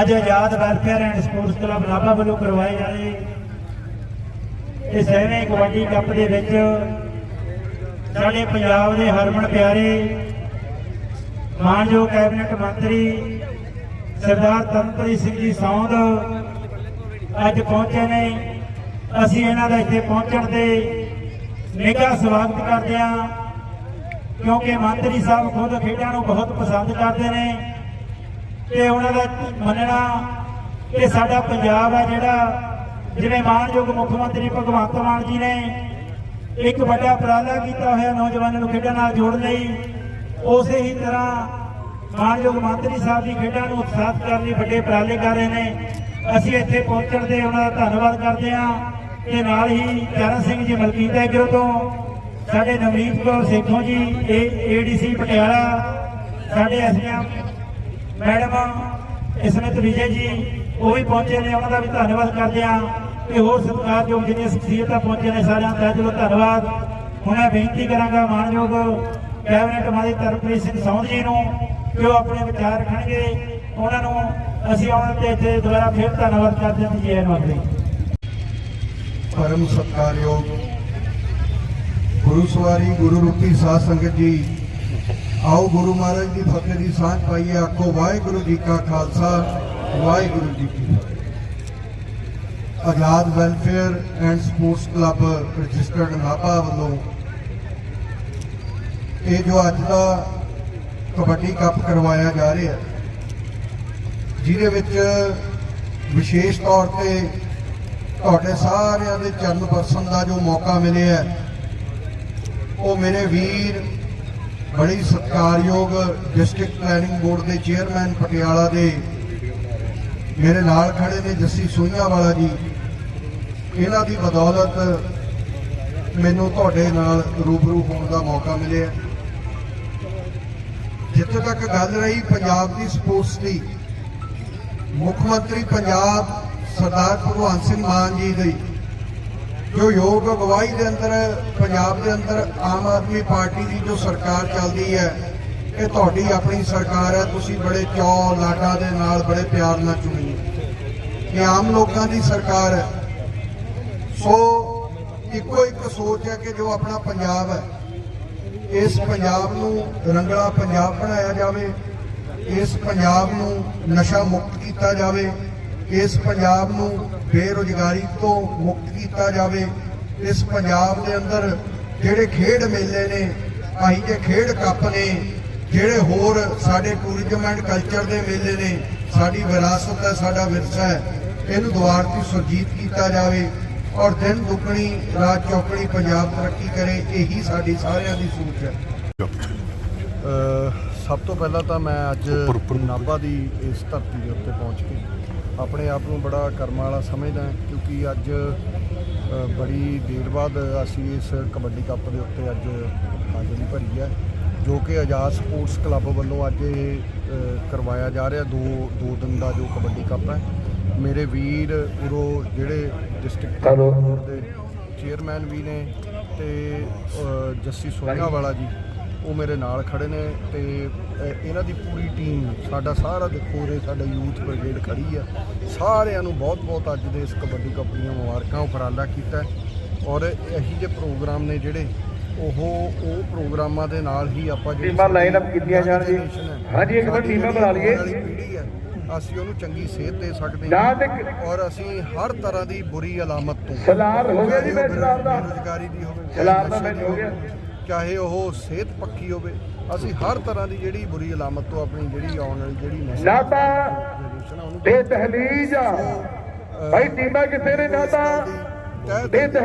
ਅੱਜ Azad welfare and sports club Nabha ਵੱਲੋਂ ਕਰਵਾਏ ਜਾ ਰਹੇ ਇਸ ਸੈਵੇਂ ਕਬੱਡੀ ਕੱਪ ਦੇ ਵਿੱਚ ਸਾਡੇ ਪੰਜਾਬ ਦੇ ਹਰਮਨ ਪਿਆਰੇ ਮਾਨਯੋਗ ਕੈਬਨਿਟ ਮੰਤਰੀ ਸਰਦਾਰ ਤਨਪ੍ਰੀਤ ਸਿੰਘ ਜੀ ਸੌਂਦ ਅੱਜ ਪਹੁੰਚੇ ਨੇ। ਅਸੀਂ ਇਹਨਾਂ ਦਾ ਇੱਥੇ ਪਹੁੰਚਣ ਤੇ ਨਿੱਘਾ ਸਵਾਗਤ ਕਰਦੇ ਹਾਂ, ਕਿਉਂਕਿ ਮੰਤਰੀ ਸਾਹਿਬ ਖੁਦ ਖੇਡਾਂ ਨੂੰ ਬਹੁਤ ਪਸੰਦ ਕਰਦੇ ਨੇ। ਤੇ ਉਹਨਾਂ ਦਾ ਮੰਨਣਾ ਕਿ ਸਾਡਾ ਪੰਜਾਬ ਆ ਜਿਹੜਾ ਜਿਵੇਂ ਮਾਨਯੋਗ ਮੁੱਖ ਮੰਤਰੀ ਭਗਵੰਤ ਮਾਨ ਜੀ ਨੇ ਇੱਕ ਵੱਡਾ ਉਪਰਾਲਾ ਕੀਤਾ ਹੋਇਆ ਨੌਜਵਾਨਾਂ ਨੂੰ ਖੇਡਾਂ ਨਾਲ ਜੋੜਨ ਲਈ, ਉਸੇ ਹੀ ਤਰ੍ਹਾਂ ਮਾਨਯੋਗ ਮੰਤਰੀ ਸਾਹਿਬ ਦੀ ਖੇਡਾਂ ਨੂੰ ਉਤਸ਼ਾਹਿਤ ਕਰਨ ਲਈ ਵੱਡੇ ਉਪਰਾਲੇ ਕਰ ਰਹੇ ਨੇ। ਅਸੀਂ ਇੱਥੇ ਪਹੁੰਚਣ ਦੇ ਉਹਨਾਂ ਦਾ ਧੰਨਵਾਦ ਕਰਦੇ ਹਾਂ ਤੇ ਨਾਲ ਹੀ ਚਰਨ ਸਿੰਘ ਜੀ ਮਲਕੀਤ ਐਗਰੋ ਤੋਂ, ਸਾਡੇ ਨਵਨੀਤ ਕੌਰ ਸੇਖੋਂ ਜੀ ਏਡੀਸੀ ਪਟਿਆਲਾ, ਸਾਡੇ ਐਸਡੀਐਮ ਮੈਡਮ ਇਸਮਤ ਵਿਜੇ ਜੀ, ਉਹ ਵੀ ਪਹੁੰਚੇ ਨੇ, ਉਹਨਾਂ ਦਾ ਵੀ ਧੰਨਵਾਦ ਕਰਦੇ ਹਾਂ ਤੇ ਹੋਰ ਸਤਿਕਾਰਯੋਗ ਜਿਹੜੀਆਂ ਸ਼ਖਸੀਅਤਾਂ ਪਹੁੰਚੇ ਨੇ ਸਾਰਿਆਂ ਦਾ ਦਿਲੋਂ ਧੰਨਵਾਦ। ਹੁਣ ਮੈਂ ਬੇਨਤੀ ਕਰਾਂਗਾ ਮਾਨਯੋਗ ਕੈਬਨਿਟ ਮੰਤਰੀ ਤਰਪ੍ਰੀਤ ਸਿੰਘ ਸੌਂਦ ਜੀ ਨੂੰ ਕਿ ਉਹ ਆਪਣੇ ਵਿਚਾਰ ਰੱਖਣਗੇ। ਉਹਨਾਂ ਨੂੰ ਅਸੀਂ ਉਹਨਾਂ ਤੇ ਇੱਥੇ ਦੁਬਾਰਾ ਫਿਰ ਧੰਨਵਾਦ ਕਰਦੇ ਹਾਂ ਜੀ ਐਨਵਾਦ ਲਈ ਪਰਮ ਸਤਕਾਰਯੋਗ ਗੁਰੂ ਸਵਾਰੀ ਗੁਰੂ ਰੂਪੀ ਸਾਧ ਸੰਗਤ ਜੀ ਆਓ ਗੁਰੂ ਮਹਾਰਾਜ ਦੀ ਫਤਿਹ ਦੀ ਸਾਂਝ ਪਾਈਏ, ਆਖੋ ਵਾਹਿਗੁਰੂ ਜੀ ਕਾ ਖਾਲਸਾ, ਵਾਹਿਗੁਰੂ ਜੀ ਕੀ ਫਤਿਹ। Azad welfare and sports club registered Nabha ਵੱਲੋਂ ਇਹ ਜੋ ਅੱਜ ਦਾ ਕਬੱਡੀ ਕੱਪ ਕਰਵਾਇਆ ਜਾ ਰਿਹਾ ਹੈ ਜਿਹਦੇ ਵਿੱਚ ਵਿਸ਼ੇਸ਼ ਤੌਰ ਤੇ ਤੁਹਾਡੇ ਸਾਰਿਆਂ ਦੇ ਚਰਨ ਪਰਸਨ ਦਾ ਜੋ ਮੌਕਾ ਮਿਲਿਆ, ਉਹ ਮੇਰੇ ਵੀਰ ਬੜੀ ਸਤਿਕਾਰਯੋਗ ਡਿਸਟ੍ਰਿਕਟ ਪਲੈਨਿੰਗ ਬੋਰਡ ਦੇ ਚੇਅਰਮੈਨ ਪਟਿਆਲਾ ਦੇ ਮੇਰੇ ਨਾਲ ਖੜੇ ਨੇ ਜੱਸੀ ਸੋਈਆਂ ਵਾਲਾ ਜੀ। ਇਹਨਾਂ ਦੀ ਬਦੌਲਤ ਮੈਨੂੰ ਤੁਹਾਡੇ ਨਾਲ ਰੂਬਰੂ ਹੋਣ ਦਾ ਮੌਕਾ ਮਿਲਿਆ। ਜਿੱਥੇ ਤੱਕ ਗੱਲ ਰਹੀ ਪੰਜਾਬ ਦੀ ਸਪੋਰਟਸ ਦੀ, ਮੁੱਖ ਮੰਤਰੀ ਪੰਜਾਬ ਸਰਦਾਰ ਭਗਵੰਤ ਸਿੰਘ ਮਾਨ ਜੀ ਦੀ ਜੋ ਯੋਗ ਅਗਵਾਈ ਦੇ ਅੰਦਰ, ਪੰਜਾਬ ਦੇ ਅੰਦਰ ਆਮ ਆਦਮੀ ਪਾਰਟੀ ਦੀ ਜੋ ਸਰਕਾਰ ਚੱਲਦੀ ਹੈ, ਇਹ ਤੁਹਾਡੀ ਆਪਣੀ ਸਰਕਾਰ ਹੈ, ਤੁਸੀਂ ਬੜੇ ਚੌ ਲਾਡਾ ਦੇ ਨਾਲ ਬੜੇ ਪਿਆਰ ਨਾਲ ਚੁਣੀ ਇਹ ਆਮ ਲੋਕਾਂ ਦੀ ਸਰਕਾਰ ਹੈ। ਸੋ ਇੱਕੋ ਇੱਕ ਸੋਚ ਹੈ ਕਿ ਜੋ ਆਪਣਾ ਪੰਜਾਬ ਹੈ, ਇਸ ਪੰਜਾਬ ਨੂੰ ਰੰਗਲਾ ਪੰਜਾਬ ਬਣਾਇਆ ਜਾਵੇ, ਇਸ ਪੰਜਾਬ ਨੂੰ ਨਸ਼ਾ ਮੁਕਤ ਕੀਤਾ ਜਾਵੇ ਇਸ ਪੰਜਾਬ ਨੂੰ ਬੇਰੁਜ਼ਗਾਰੀ ਤੋਂ ਮੁਕਤ ਕੀਤਾ ਜਾਵੇ। ਇਸ ਪੰਜਾਬ ਦੇ ਅੰਦਰ ਜਿਹੜੇ ਖੇਡ ਮੇਲੇ ਨੇ ਆਹੀ ਜੇ ਖੇਡ ਕੱਪ ਨੇ ਜਿਹੜੇ ਹੋਰ ਸਾਡੇ ਟੂਰਿਜ਼ਮ ਐਂਡ ਕਲਚਰ ਦੇ ਮੇਲੇ ਨੇ ਸਾਡੀ ਵਿਰਾਸਤ ਹੈ ਸਾਡਾ ਵਿਰਸਾ ਹੈ ਇਹਨੂੰ ਦੁਆਰਤੀ ਸੁਰਜੀਤ ਕੀਤਾ ਜਾਵੇ ਔਰ ਦਿਨ ਦੁੱਗਣੀ ਰਾਤ ਚੌਕੜੀ ਪੰਜਾਬ ਤਰੱਕੀ ਕਰੇ ਇਹੀ ਸਾਡੀ ਸਾਰਿਆਂ ਦੀ ਸੋਚ ਹੈ। ਸਭ ਤੋਂ ਪਹਿਲਾਂ ਤਾਂ ਮੈਂ ਅੱਜ ਨਾਭਾ ਦੀ ਇਸ ਧਰਤੀ ਦੇ ਉੱਤੇ ਪਹੁੰਚ ਕੇ ਆਪਣੇ ਆਪ ਨੂੰ ਬੜਾ ਕਰਮਾਂ ਵਾਲਾ ਸਮਝਦਾ ਕਿਉਂਕਿ ਅੱਜ ਬੜੀ ਦੇਰ ਬਾਅਦ ਅਸੀਂ ਇਸ ਕਬੱਡੀ ਕੱਪ ਦੇ ਉੱਤੇ ਅੱਜ ਹਾਜ਼ਰੀ ਭਰੀ ਹੈ ਜੋ ਕਿ ਆਜ਼ਾਦ ਸਪੋਰਟਸ ਕਲੱਬ ਵੱਲੋਂ ਅੱਜ ਇਹ ਕਰਵਾਇਆ ਜਾ ਰਿਹਾ ਦੋ ਦੋ ਦਿਨ ਦਾ ਜੋ ਕਬੱਡੀ ਕੱਪ ਹੈ। ਮੇਰੇ ਵੀਰ ਉਰੋ ਜਿਹੜੇ ਡਿਸਟ੍ਰਿਕਟ ਦੇ ਚੇਅਰਮੈਨ ਵੀ ਨੇ ਤੇ ਜੱਸੀ ਸੋਹੀਆਂ ਵਾਲਾ ਜੀ। ਉਹ ਮੇਰੇ ਨਾਲ ਖੜੇ ਨੇ ਤੇ ਇਹਨਾਂ ਦੀ ਪੂਰੀ ਟੀਮ ਸਾਡਾ ਸਾਰਾ ਦੇਖੋ ਉਰੇ ਸਾਡਾ ਯੂਥ ਬ੍ਰਿਗੇਡ ਖੜੀ ਆ ਸਾਰਿਆਂ ਨੂੰ ਬਹੁਤ ਬਹੁਤ ਅੱਜ ਦੇ ਇਸ ਕਬੱਡੀ ਕੱਪ ਦੀਆਂ ਮੁਬਾਰਕਾਂ ਉਪਰਾਲਾ ਕੀਤਾ। ਔਰ ਇਹੀ ਜਿਹੇ ਪ੍ਰੋਗਰਾਮ ਨੇ ਜਿਹੜੇ ਉਹ ਉਹ ਪ੍ਰੋਗਰਾਮਾਂ ਦੇ ਨਾਲ ਹੀ ਆਪਾਂ ਜਿਹੜੀ ਟੀਮਾਂ line up ਕੀਤੀਆਂ ਹੈ, ਹਾਂਜੀ, ਇੱਕ ਸਾਡੀ ਟੀਮਾਂ ਬਣਾ ਲਈਏ। ਅਸੀਂ ਉਹਨੂੰ ਚੰਗੀ ਸੇਧ ਦੇ ਸਕਦੇ ਹਾਂ ਔਰ ਅਸੀਂ ਹਰ ਤਰ੍ਹਾਂ ਦੀ ਬੁਰੀ ਅਲਾਮਤ ਤੋਂ ਸਲਾਰ ਹੋ ਗਿਆ ਜੀ ਮੈਚ ਸਲਾਰ ਦਾ। ਬੇਰੁਜ਼ਗਾਰੀ ਦੀ ਹੋਵੇ ਸਲਾਰ ਦਾ ਮੈਚ ਹੋ ਗਿਆ। ਚਾਹੇ ਉਹ ਸਿਹਤ ਪੱਕੀ ਹੋਵੇ ਅਸੀਂ ਹਰ ਤਰ੍ਹਾਂ ਦੀ ਜਿਹੜੀ ਬੁਰੀ ਅਲਾਮਤ ਤੋਂ ਆਪਣੀ ਜਿਹੜੀ ਆਉਣ ਵਾਲੀ ਜਿਹੜੀ ਨਸ਼ੇ ਤੇ ਦਹਲੀਜ ਆ ਭਾਈ ਟੀਮਾਂ ਕਿੱਥੇ ਨੇ ਨਾਭਾ ਤਹਿ ਤੇ ਦਿਲ ਦਹਲੀਜ